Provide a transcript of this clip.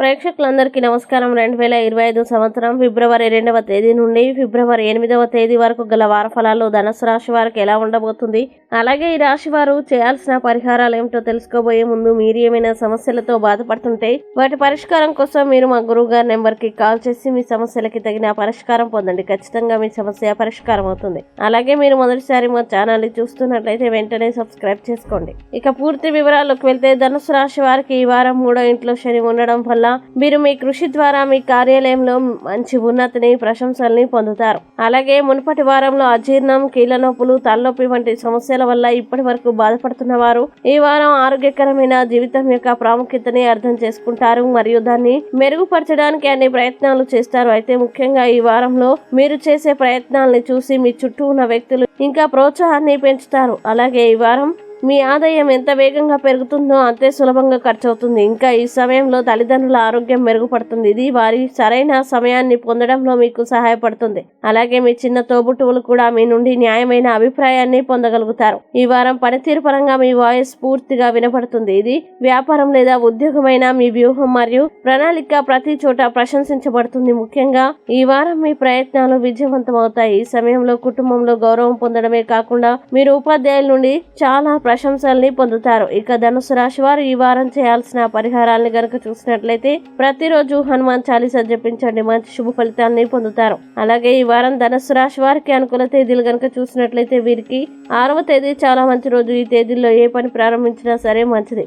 ప్రేక్షకులందరికీ నమస్కారం. రెండు వేల ఇరవై ఐదు సంవత్సరం ఫిబ్రవరి రెండవ తేదీ నుండి ఫిబ్రవరి ఎనిమిదవ తేదీ వరకు గల వార ఫలాలు ధనుసు రాశి వారికి ఎలా ఉండబోతుంది? అలాగే ఈ రాశి వారు చేయాల్సిన పరిహారాలు ఏమిటో తెలుసుకోబోయే ముందు మీరు ఏమైనా సమస్యలతో బాధపడుతుంటే వాటి పరిష్కారం కోసం మీరు మా గురువు గారి నెంబర్కి కాల్ చేసి మీ సమస్యలకి తగిన పరిష్కారం పొందండి. ఖచ్చితంగా మీ సమస్య పరిష్కారం అవుతుంది. అలాగే మీరు మొదటిసారి మా ఛానల్ని చూస్తున్నట్లయితే వెంటనే సబ్స్క్రైబ్ చేసుకోండి. ఇక పూర్తి వివరాలకు వెళ్తే ధనుసు రాశి వారికి ఈ వారం మూడో ఇంట్లో శని ఉండడం వల్ల మీరు మీ కృషి ద్వారా మీ కార్యాలయంలో మంచి ఉన్నతిని ప్రశంసల్ని పొందుతారు. అలాగే మునుపటి వారంలో అజీర్ణం కీళ్ళ నొప్పులు తలనొప్పి వంటి సమస్యల వల్ల ఇప్పటి వరకు బాధపడుతున్న వారు ఈ వారం ఆరోగ్యకరమైన జీవితం యొక్క ప్రాముఖ్యతని అర్థం చేసుకుంటారు మరియు దాన్ని మెరుగుపరచడానికి అన్ని ప్రయత్నాలు చేస్తారు. అయితే ముఖ్యంగా ఈ వారంలో మీరు చేసే ప్రయత్నాల్ని చూసి మీ చుట్టూ ఉన్న వ్యక్తులు ఇంకా ప్రోత్సాహాన్ని పెంచుతారు. అలాగే ఈ వారం మీ ఆదాయం ఎంత వేగంగా పెరుగుతుందో అంతే సులభంగా ఖర్చు అవుతుంది ఇంకా ఈ సమయంలో తల్లిదండ్రుల ఆరోగ్యం మెరుగుపడుతుంది. ఇది వారి సరైన సమయాన్ని పొందడంలో మీకు సహాయపడుతుంది. అలాగే మీ చిన్న తోబుట్టువులు కూడా మీ నుండి న్యాయమైన అభిప్రాయాన్ని పొందగలుగుతారు. ఈ వారం పనితీరు పరంగా మీ వాయిస్ పూర్తిగా వినపడుతుంది. ఇది వ్యాపారం లేదా ఉద్యోగమైన మీ వ్యూహం మరియు ప్రణాళిక ప్రతి చోట ప్రశంసించబడుతుంది. ముఖ్యంగా ఈ వారం మీ ప్రయత్నాలు విజయవంతమవుతాయి. ఈ సమయంలో కుటుంబంలో గౌరవం పొందడమే కాకుండా మీరు ఉపాధ్యాయుల నుండి చాలా ప్రశంసల్ని పొందుతారు. ఇక ధనుసు రాశి వారు ఈ వారం చేయాల్సిన పరిహారాలను గనక చూసినట్లయితే ప్రతిరోజు హనుమాన్ చాలీసా జపించండి. మంచి శుభ ఫలితాలని పొందుతారు. అలాగే ఈ వారం ధనుసు రాశి వారికి అనుకూల తేదీలు గనక చూసినట్లయితే వీరికి ఆరవ తేదీ చాలా మంచి రోజు. ఈ తేదీల్లో ఏ పని ప్రారంభించినా సరే మంచిది.